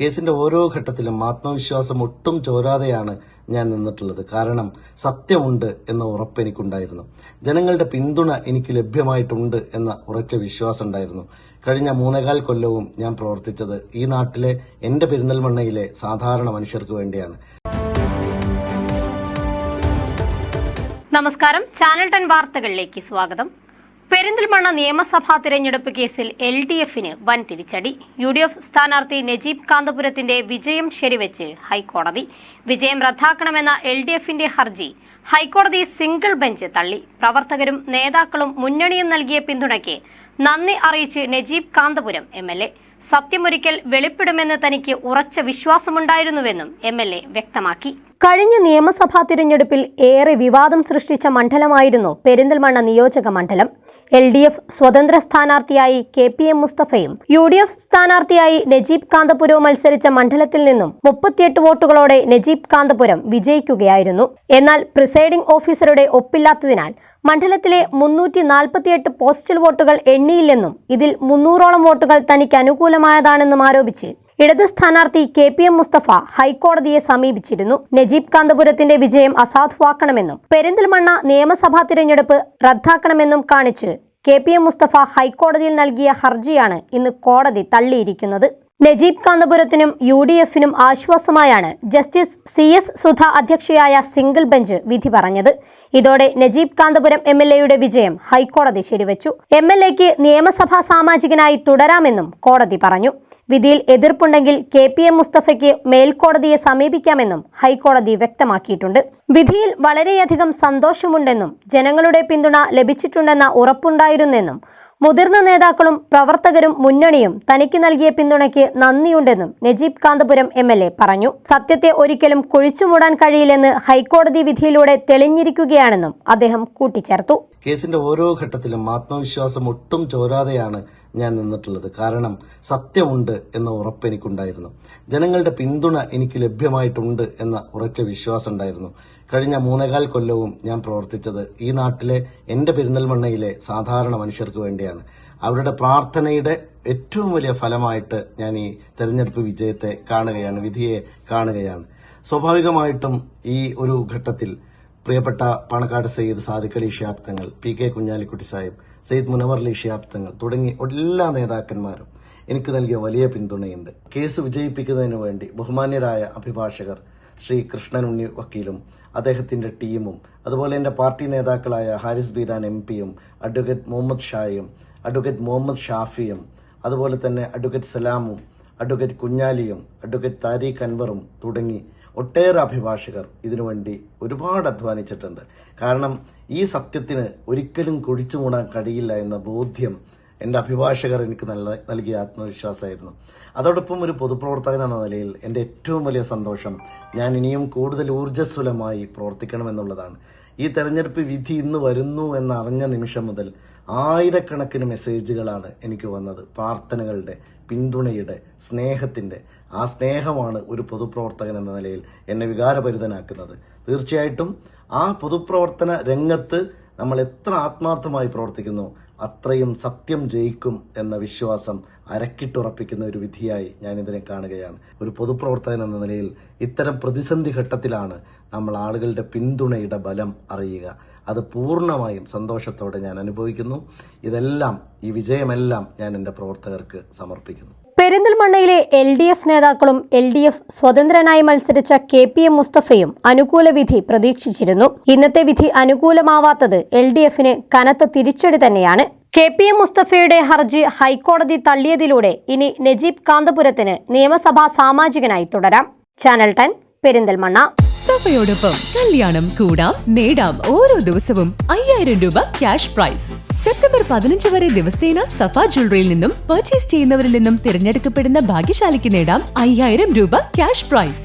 കേസിന്റെ ഓരോ ഘട്ടത്തിലും ആത്മവിശ്വാസം ഒട്ടും ചോരാതെയാണ് ഞാൻ നിന്നിട്ടുള്ളത്. കാരണം സത്യമുണ്ട് എന്ന ഉറപ്പ് എനിക്കുണ്ടായിരുന്നു. ജനങ്ങളുടെ പിന്തുണ എനിക്ക് ലഭ്യമായിട്ടുണ്ട് എന്ന ഉറച്ച വിശ്വാസം ഉണ്ടായിരുന്നു. കഴിഞ്ഞ മൂന്നേകാൽ കൊല്ലവും ഞാൻ പ്രവർത്തിച്ചത് ഈ നാട്ടിലെ എന്റെ പെരിന്തൽമണ്ണയിലെ സാധാരണ മനുഷ്യർക്ക് വേണ്ടിയാണ്. നമസ്കാരം. ചാനൽ ടെൻ വാർത്തകളിലേക്ക് സ്വാഗതം. പെരിന്തൽമണ്ണ നിയമസഭാ തിരഞ്ഞെടുപ്പ് കേസിൽ എൽ ഡി എഫിന് വൻ തിരിച്ചടി. യു ഡി എഫ് സ്ഥാനാർത്ഥി നജീബ് കാന്തപുരത്തിന്റെ വിജയം ശരിവെച്ച് ഹൈക്കോടതി. വിജയം റദ്ദാക്കണമെന്ന എൽ ഡി എഫിന്റെ ഹർജി ഹൈക്കോടതി സിംഗിൾ ബെഞ്ച് തള്ളി. പ്രവർത്തകരും നേതാക്കളും മുന്നണിയും നൽകിയ പിന്തുണയ്ക്ക് നന്ദി അറിയിച്ച് Najeeb Kanthapuram M L A. സത്യമൊരിക്കൽ വെളിപ്പെടുമെന്ന് തനിക്ക് ഉറച്ച വിശ്വാസമുണ്ടായിരുന്നുവെന്നും എം എൽ എ വ്യക്തമാക്കി. കഴിഞ്ഞ നിയമസഭാ തിരഞ്ഞെടുപ്പിൽ ഏറെ വിവാദം സൃഷ്ടിച്ച മണ്ഡലമായിരുന്നു പെരിന്തൽമണ്ണ നിയോജക മണ്ഡലം. എൽ ഡി എഫ് സ്വതന്ത്ര സ്ഥാനാർത്ഥിയായി കെ പി എം മുസ്തഫയും യു ഡി എഫ് സ്ഥാനാർത്ഥിയായി നജീബ് കാന്തപുരവും മത്സരിച്ച മണ്ഡലത്തിൽ നിന്നും മുപ്പത്തിയെട്ട് വോട്ടുകളോടെ നജീബ് കാന്തപുരം വിജയിക്കുകയായിരുന്നു. എന്നാൽ പ്രിസൈഡിംഗ് ഓഫീസറുടെ ഒപ്പില്ലാത്തതിനാൽ മണ്ഡലത്തിലെ മുന്നൂറ്റി നാൽപ്പത്തിയെട്ട് പോസ്റ്റൽ വോട്ടുകൾ എണ്ണിയില്ലെന്നും ഇതിൽ മുന്നൂറോളം വോട്ടുകൾ തനിക്ക് അനുകൂലമായതാണെന്നും ആരോപിച്ച് ഇടത് സ്ഥാനാർത്ഥി കെ പി എം മുസ്തഫ ഹൈക്കോടതിയെ സമീപിച്ചിരുന്നു. നജീബ് കാന്തപുരത്തിന്റെ വിജയം അസാധുവാക്കണമെന്നും പെരിന്തൽമണ്ണ നിയമസഭാ തിരഞ്ഞെടുപ്പ് റദ്ദാക്കണമെന്നും കാണിച്ച് കെ പി എം മുസ്തഫ ഹൈക്കോടതിയിൽ നൽകിയ ഹർജിയാണ് ഇന്ന് കോടതി തള്ളിയിരിക്കുന്നത്. നജീബ് കാന്തപുരത്തിനും യു ഡി എഫിനും ആശ്വാസമായാണ് ജസ്റ്റിസ് സി എസ് സുധ അധ്യക്ഷയായ സിംഗിൾ ബെഞ്ച് വിധി പറഞ്ഞത്. ഇതോടെ നജീബ് കാന്തപുരം എം എൽ എയുടെ വിജയം ഹൈക്കോടതി ശരിവച്ചു. എം എൽ എക്ക് നിയമസഭാ സാമാജികനായി തുടരാമെന്നും കോടതി പറഞ്ഞു. വിധിയിൽ എതിർപ്പുണ്ടെങ്കിൽ കെ പി എം മുസ്തഫയ്ക്ക് മേൽക്കോടതിയെ സമീപിക്കാമെന്നും ഹൈക്കോടതി വ്യക്തമാക്കിയിട്ടുണ്ട്. വിധിയിൽ വളരെയധികം സന്തോഷമുണ്ടെന്നും ജനങ്ങളുടെ പിന്തുണ ലഭിച്ചിട്ടുണ്ടെന്ന ഉറപ്പുണ്ടായിരുന്നെന്നും മുതിർന്ന നേതാക്കളും പ്രവർത്തകരും മുന്നണിയും തനിക്ക് നൽകിയ പിന്തുണയ്ക്ക് നന്ദിയുണ്ടെന്നും നജീബ് കാന്തപുരം എം പറഞ്ഞു. സത്യത്തെ ഒരിക്കലും കുഴിച്ചുമൂടാൻ കഴിയില്ലെന്ന് ഹൈക്കോടതി വിധിയിലൂടെ തെളിഞ്ഞിരിക്കുകയാണെന്നും അദ്ദേഹം കൂട്ടിച്ചേർത്തു. കേസിന്റെ ഓരോ ഘട്ടത്തിലും ആത്മവിശ്വാസം ഒട്ടും ചോരാതെയാണ് ഞാൻ നിന്നിട്ടുള്ളത്. കാരണം സത്യമുണ്ട് എന്ന ഉറപ്പ് എനിക്കുണ്ടായിരുന്നു. ജനങ്ങളുടെ പിന്തുണ എനിക്ക് ലഭ്യമായിട്ടുണ്ട് എന്ന ഉറച്ച വിശ്വാസം ഉണ്ടായിരുന്നു. കഴിഞ്ഞ മൂന്നേകാൽ കൊല്ലവും ഞാൻ പ്രവർത്തിച്ചത് ഈ നാട്ടിലെ എന്റെ പെരിന്തൽമണ്ണയിലെ സാധാരണ മനുഷ്യർക്ക് വേണ്ടിയാണ്. അവരുടെ പ്രാർത്ഥനയുടെ ഏറ്റവും വലിയ ഫലമായിട്ട് ഞാൻ ഈ തെരഞ്ഞെടുപ്പ് വിജയത്തെ കാണുകയാണ് വിധിയെ കാണുകയാണ്. സ്വാഭാവികമായിട്ടും ഈ ഒരു ഘട്ടത്തിൽ പ്രിയപ്പെട്ട പാണക്കാട് സയ്യിദ് സാദിഖ് അലി ഷിയാബ് തങ്ങൾ പി കെ കുഞ്ഞാലിക്കുട്ടി സാഹിബ് സയ്യിദ് മുനവർ അലി ഷിയാബ് തങ്ങൾ തുടങ്ങി എല്ലാ നേതാക്കന്മാരും എനിക്ക് നൽകിയ വലിയ പിന്തുണയുണ്ട്. കേസ് വിജയിപ്പിക്കുന്നതിന് വേണ്ടി ബഹുമാന്യരായ അഭിഭാഷകർ ശ്രീ കൃഷ്ണൻ ഉണ്ണി വക്കീലും അദ്ദേഹത്തിന്റെ ടീമും അതുപോലെ എന്റെ പാർട്ടി നേതാക്കളായ ഹാരിസ് ബീരാൻ എം പിയും അഡ്വക്കേറ്റ് മുഹമ്മദ് ഷായും അഡ്വക്കേറ്റ് മുഹമ്മദ് ഷാഫിയും അതുപോലെ തന്നെ അഡ്വക്കേറ്റ് സലാമും അഡ്വക്കേറ്റ് കുഞ്ഞാലിയും അഡ്വക്കേറ്റ് താരിഖ് അൻവറും തുടങ്ങി ഒട്ടേറെ അഭിഭാഷകർ ഇതിനുവേണ്ടി ഒരുപാട് അധ്വാനിച്ചിട്ടുണ്ട്. കാരണം ഈ സത്യത്തിന് ഒരിക്കലും കുഴിച്ചു മൂടാൻ കഴിയില്ല എന്ന ബോധ്യം എന്റെ അഭിഭാഷകർ എനിക്ക് നല്ല നൽകിയ ആത്മവിശ്വാസമായിരുന്നു. അതോടൊപ്പം ഒരു പൊതുപ്രവർത്തകൻ എന്ന നിലയിൽ എന്റെ ഏറ്റവും വലിയ സന്തോഷം ഞാൻ ഇനിയും കൂടുതൽ ഊർജസ്വലമായി പ്രവർത്തിക്കണമെന്നുള്ളതാണ്. ഈ തെരഞ്ഞെടുപ്പ് വിധി ഇന്ന് വരുന്നു എന്നറിഞ്ഞ നിമിഷം മുതൽ ആയിരക്കണക്കിന് മെസ്സേജുകളാണ് എനിക്ക് വന്നത്. പ്രാർത്ഥനകളുടെ പിന്തുണയുടെ സ്നേഹത്തിന്റെ ആ സ്നേഹമാണ് ഒരു പൊതുപ്രവർത്തകൻ എന്ന നിലയിൽ എന്നെ വികാരഭരിതനാക്കുന്നത്. തീർച്ചയായിട്ടും ആ പൊതുപ്രവർത്തന രംഗത്ത് നമ്മൾ എത്ര ആത്മാർത്ഥമായി പ്രവർത്തിക്കുന്നു അത്രയും സത്യം ജയിക്കും എന്ന വിശ്വാസം അരക്കിട്ടുറപ്പിക്കുന്ന ഒരു വിധിയായി ഞാൻ ഇതിനെ കാണുകയാണ്. ഒരു പൊതുപ്രവർത്തകൻ എന്ന നിലയിൽ ഇത്തരം പ്രതിസന്ധി ഘട്ടത്തിലാണ് നമ്മൾ ആളുകളുടെ പിന്തുണയുടെ ബലം അറിയുക. അത് പൂർണമായും സന്തോഷത്തോടെ ഞാൻ അനുഭവിക്കുന്നു. ഇതെല്ലാം ഈ വിജയമെല്ലാം ഞാൻ എന്റെ പ്രവർത്തകർക്ക് സമർപ്പിക്കുന്നു. പെരിന്തൽമണ്ണയിലെ എൽ ഡി എഫ് നേതാക്കളും എൽ ഡി എഫ് സ്വതന്ത്രനായി മത്സരിച്ച കെ പി എം മുസ്തഫയും അനുകൂല വിധി പ്രതീക്ഷിച്ചിരുന്നു. ഇന്നത്തെ വിധി അനുകൂലമാവാത്തത് എൽ ഡി എഫിന് കനത്ത തിരിച്ചടി തന്നെയാണ്. കെ പി എം മുസ്തഫയുടെ ഹർജി ഹൈക്കോടതി തള്ളിയതിലൂടെ ഇനി നജീബ് കാന്തപുരത്തിന് നിയമസഭാ സാമാജികനായി തുടരാം. Channel ten Perinthalmanna. സഫയോടൊപ്പം കല്യാണം കൂടാം നേടാം ഓരോ ദിവസവും അയ്യായിരം രൂപ ക്യാഷ് പ്രൈസ് സെപ്റ്റംബർ പതിനഞ്ച് വരെ ദിവസേന സഫ ജ്വല്ലറിയിൽ നിന്നും പർച്ചേസ് ചെയ്യുന്നവരിൽ നിന്നും തിരഞ്ഞെടുക്കപ്പെടുന്ന ഭാഗ്യശാലിക്ക് നേടാം അയ്യായിരം രൂപ ക്യാഷ് പ്രൈസ്